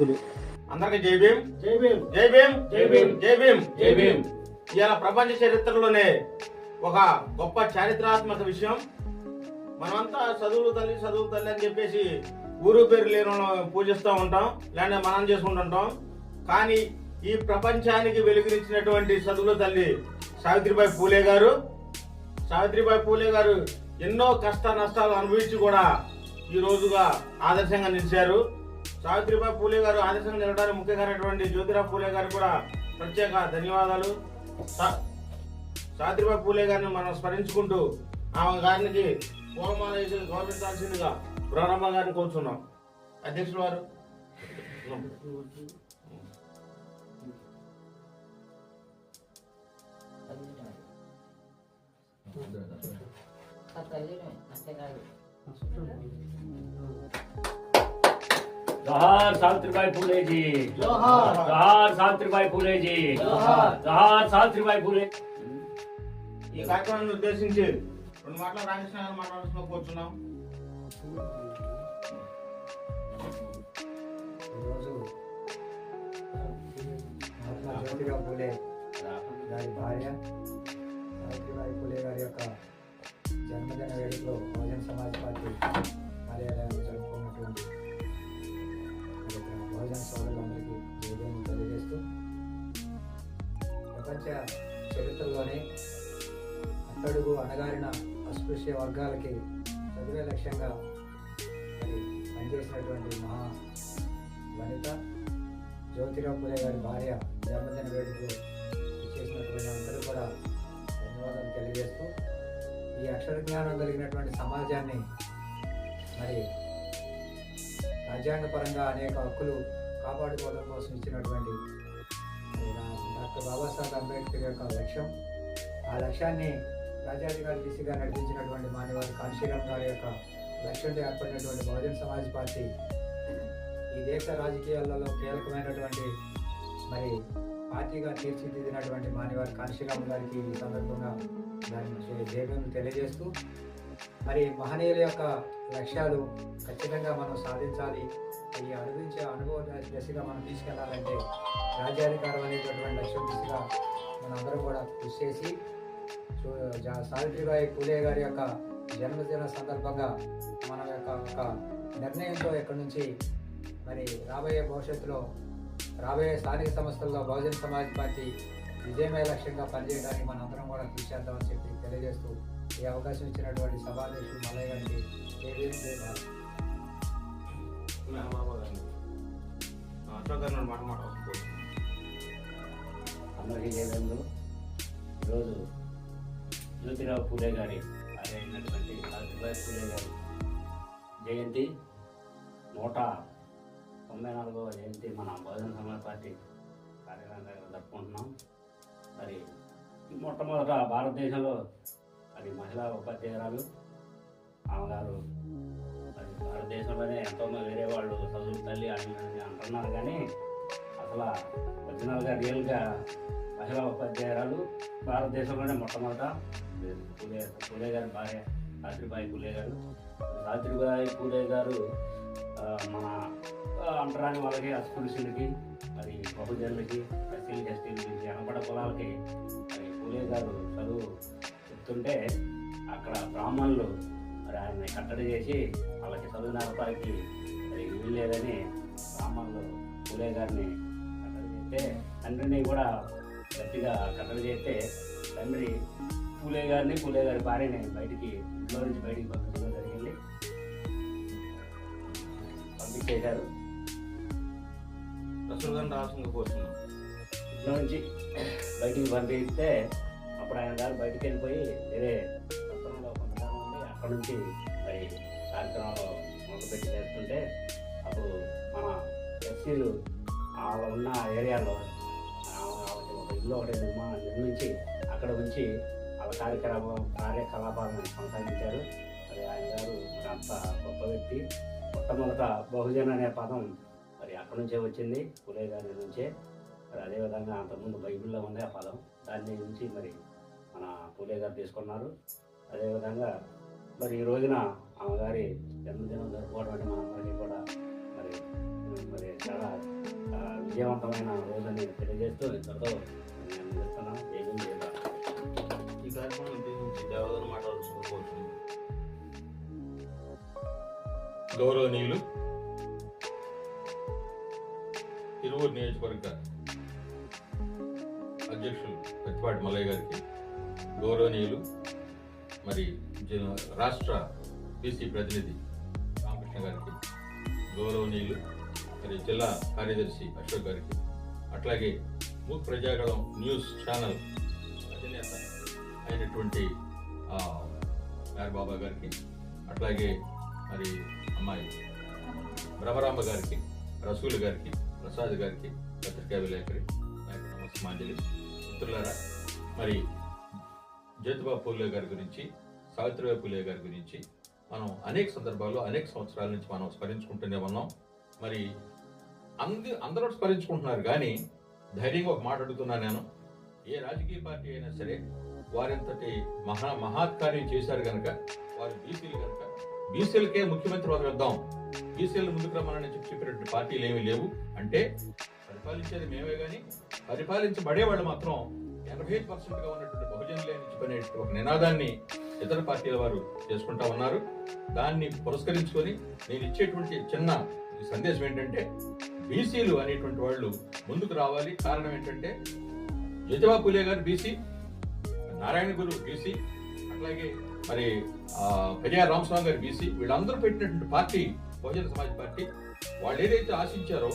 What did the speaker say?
వ్యక్తులు అందరికి జై భీమ్. జై భీమ్. జై భీమ్. జై భీమ్. జై భీమ్. జై భీమ్. ఇవాళ ప్రపంచ చరిత్రలోనే ఒక గొప్ప చారిత్రాత్మక విషయం. మనమంతా చదువులు తల్లి చదువు తల్లి అని చెప్పేసి ఊరు పేరు లేని పూజిస్తూ ఉంటాం లేదంటే మనం చేసుకుంటుంటాం కానీ ఈ ప్రపంచానికి వెలుగునిచ్చినటువంటి చదువుల తల్లి సావిత్రిబాయి పూలే గారు. సావిత్రిబాయి పూలే గారు ఎన్నో కష్ట నష్టాలు అనుభవించి కూడా ఈ రోజుగా ఆదర్శంగా నిలిచారు. సావిత్రిబాయి పూలే గారు ఆదర్శంగా నిలడానికి ముఖ్య కారణటువంటి జ్యోతిరావు పూలే గారు కూడా ప్రత్యేక ధన్యవాదాలు. సా- సావిత్రిబాయి పూలే గారిని మనం స్మరించుకుంటూ ఆమె గారికి పూలమాల వేసి గౌరవించాల్సిందిగా బ్రహ్మ గారిని కోరుచున్నాం. అధ్యక్షుడు వారు. जोहार सावित्रीबाई फुले जी जोहार जोहार सावित्रीबाई फुले जी जोहार जोहार सावित्रीबाई फुले ఈ కార్యక్రమాన్ని ఉద్దేశించి రెండు మాటలు రామకృష్ణ గారు మాట్లాడుతున్నా కోరుచున్నాం ఈరోజు మహాత్మా జ్యోతిరావు పూలే గారి భార్య సావిత్రిబాయి పూలే గారి యొక్క జన్మదిన వేడుకలో బహుజన సమాజ్ పార్టీ కార్యాలయంలో జరుపుకున్నటువంటి మరి సోదరులందరికీ తెలియజేస్తూ ప్రపంచ చరిత్రలోనే అట్టడుగు అణగారిన అస్పృశ్య వర్గాలకి చదివే లక్ష్యంగా మరి పనిచేసినటువంటి మహా వనిత జ్యోతిరావు పూలే గారి భార్య జన్మదిన వేడుకలు చేసినటువంటి అందరూ కూడా ధన్యవాదాలు తెలియజేస్తూ ఈ అక్షర జ్ఞానం కలిగినటువంటి సమాజాన్ని మరి రాజ్యాంగపరంగా అనేక హక్కులు కాపాడుకోవడం కోసం ఇచ్చినటువంటి డాక్టర్ బాబాసాహెబ్ అంబేద్కర్ యొక్క లక్ష్యం. ఆ లక్ష్యాన్ని రాజ్యాధికారి దిశగా నడిపించినటువంటి మాన్యవారి కాంశీరామ్ గారి యొక్క లక్ష్యంతో ఏర్పడినటువంటి బహుజన్ సమాజ్ పార్టీ ఈ దేశ రాజకీయాలలో కీలకమైనటువంటి మరి పార్టీగా తీర్చిదిద్దినటువంటి మాన్యవారి కాంశీరామ్ గారికి ఈ సందర్భంగా దాని జయభీములు తెలియజేస్తూ మరి మహనీయుల యొక్క లక్ష్యాలు ఖచ్చితంగా మనం సాధించాలి. ఈ అనుభవించే అనుభవ దశగా మనం తీసుకెళ్ళాలంటే రాజ్యాధికారం అనేటటువంటి లక్ష్యం దిశగా మనందరం కూడా కృషి చేసి జా- సావిత్రిబాయి పూలే గారి యొక్క జన్మదిన సందర్భంగా మన యొక్క ఒక నిర్ణయంతో ఇక్కడ నుంచి మరి రాబోయే భవిష్యత్తులో రాబోయే స్థానిక సంస్థల్లో బహుజన సమాజ్ పార్టీ విజయమే లక్ష్యంగా పనిచేయడానికి మన అందరం కూడా కృషి చేద్దామని చెప్పి తెలియజేస్తూ ఈ అవకాశం ఇచ్చినటువంటి సభాధ్యక్షుడు మల్లయ్య గారికి అందరికీ జయదేవులు ఈరోజు జ్యోతిరావు పూలే గారి అయినటువంటి సావిత్రిబాయి పూలే గారి జయంతి. నూట తొంభై నాలుగవ జయంతి మన బహుజన సమాజ్ పార్టీ కార్యాలయం దగ్గర జరుపుకుంటున్నాం. మరి మొట్టమొదట భారతదేశంలో మహిళా ఉపాధ్యాయురాలు. ఆమె గారు భారతదేశంలోనే ఎంతోమంది వేరే వాళ్ళు చదువు తల్లి అని అంటున్నారు కానీ అసలు ఒరిజినల్గా రియల్గా మహిళా ఉపాధ్యాయురాలు భారతదేశంలోనే మొట్టమొదట. పూలే పూలే గారి భార్య సాత్రిబాయి పూలే గారు. సాత్రిబాయి పూలే గారు మన అంటరాని వాళ్ళకి అస్పృశ్యులకి మరి బహుజనులకి ఎస్సీలకి ఎస్టీలకి వెనపడ కులాలకి మరి పూలే గారు చదువు చెప్తుంటే అక్కడ బ్రాహ్మణులు మరి ఆయన్ని కట్టడి చేసి వాళ్ళకి చదువు నడపడానికి మరి వీలు లేదని బ్రాహ్మణులు పూలే గారిని కట్టడి చేస్తే తండ్రిని కూడా గట్టిగా కట్టడి చేస్తే తండ్రి పూలే గారిని పూలే గారి భార్యని బయటికి ఇంట్లో నుంచి బయటికి పంపించడం జరిగింది. పంపించేశారు. ఇంట్లో నుంచి బయటికి పంపిస్తే అప్పుడు ఆయన గారు బయటికి వెళ్ళిపోయి వేరే అక్కడ నుంచి మరి కార్యక్రమాలు మొదలుపెట్టి చేస్తుంటే అప్పుడు మన ఎస్సీలు వాళ్ళ ఉన్న ఏరియాలో వాళ్ళకి ఒక ఇల్లు ఒకటి నిర్మాణం నిర్మించి అక్కడ ఉంచి వాళ్ళ కార్యక్రమం కార్యకలాపాలను కొనసాగించారు. మరి ఆయన గారు అంత గొప్ప వ్యక్తి. మొట్టమొదట బహుజన్ అనే పదం మరి అక్కడ నుంచే వచ్చింది పులే గారి నుంచే. మరి అదేవిధంగా అంతకుముందు బైబిల్లో ఉంది ఆ పదం. దాన్ని నుంచి మరి మన పూలే గారు తీసుకున్నారు. అదేవిధంగా మరి ఈ రోజున ఆమె గారి జన్మదినం జరుపుకోవడం అంటే మనందరికీ కూడా మరి మరి చాలా విజయవంతమైన రోజని తెలియజేస్తూ ఇంతతో నేను ముగిస్తున్నాను. జై ఈ కార్యక్రమం ఉద్దేశించి దేవదన మాట్లాడుకోవచ్చు గౌరవనీయులు తిరువూరు నియోజకవర్గ అధ్యక్షులు ప్రతిపాటి మల్లయ్య గారికి గౌరవనీయులు మరి రాష్ట్ర బీసీ ప్రతినిధి రామకృష్ణ గారికి గౌరవనీయులు మరి జిల్లా కార్యదర్శి అశోక్ గారికి అట్లాగే మూక్ ప్రజాగళం న్యూస్ ఛానల్ అధినేత అయినటువంటి బాబా గారికి అట్లాగే మరి అమ్మాయి భ్రమరాంబ గారికి రసూల్ గారికి ప్రసాద్ గారికి పత్రికా విలేకరి నాకు నమస్మాంజలి మిత్రులారా మరి జ్యోతిబాబు పూలే గారి గురించి సావిత్రిబాయి పులే గారి గురించి మనం అనేక సందర్భాల్లో అనేక సంవత్సరాల నుంచి మనం స్మరించుకుంటూనే ఉన్నాం. మరి అంది అందరూ స్మరించుకుంటున్నారు కానీ ధైర్యంగా ఒక మాట అడుగుతున్నాను నేను. ఏ రాజకీయ పార్టీ అయినా సరే వారింతటి మహా మహాత్కార్యం చేశారు కనుక వారు బీసీలు కనుక బీసీలకే ముఖ్యమంత్రి వదిలేద్దాం బీసీలు ముందుకు రమ్మని చెప్పి చెప్పినటువంటి పార్టీలు ఏమీ లేవు. అంటే పరిపాలించేది మేమే కానీ పరిపాలించబడేవాళ్ళు మాత్రం ఎనభై పర్సెంట్గా ఉన్నటువంటి బహుజనులే నిలిచిపోయిన ఒక నినాదాన్ని ఇతర పార్టీల వారు చేసుకుంటా ఉన్నారు. దాన్ని పురస్కరించుకొని నేను ఇచ్చేటువంటి చిన్న సందేశం ఏంటంటే బీసీలు అనేటువంటి వాళ్ళు ముందుకు రావాలి. కారణం ఏంటంటే జ్యోతిబా పూలే గారు బీసీ నారాయణ గురు బీసీ అట్లాగే మరి ఆ, రామస్వామి గారు బీసీ వీళ్ళందరూ పెట్టినటువంటి పార్టీ బహుజన సమాజ్ పార్టీ వాళ్ళు ఏదైతే ఆశించారో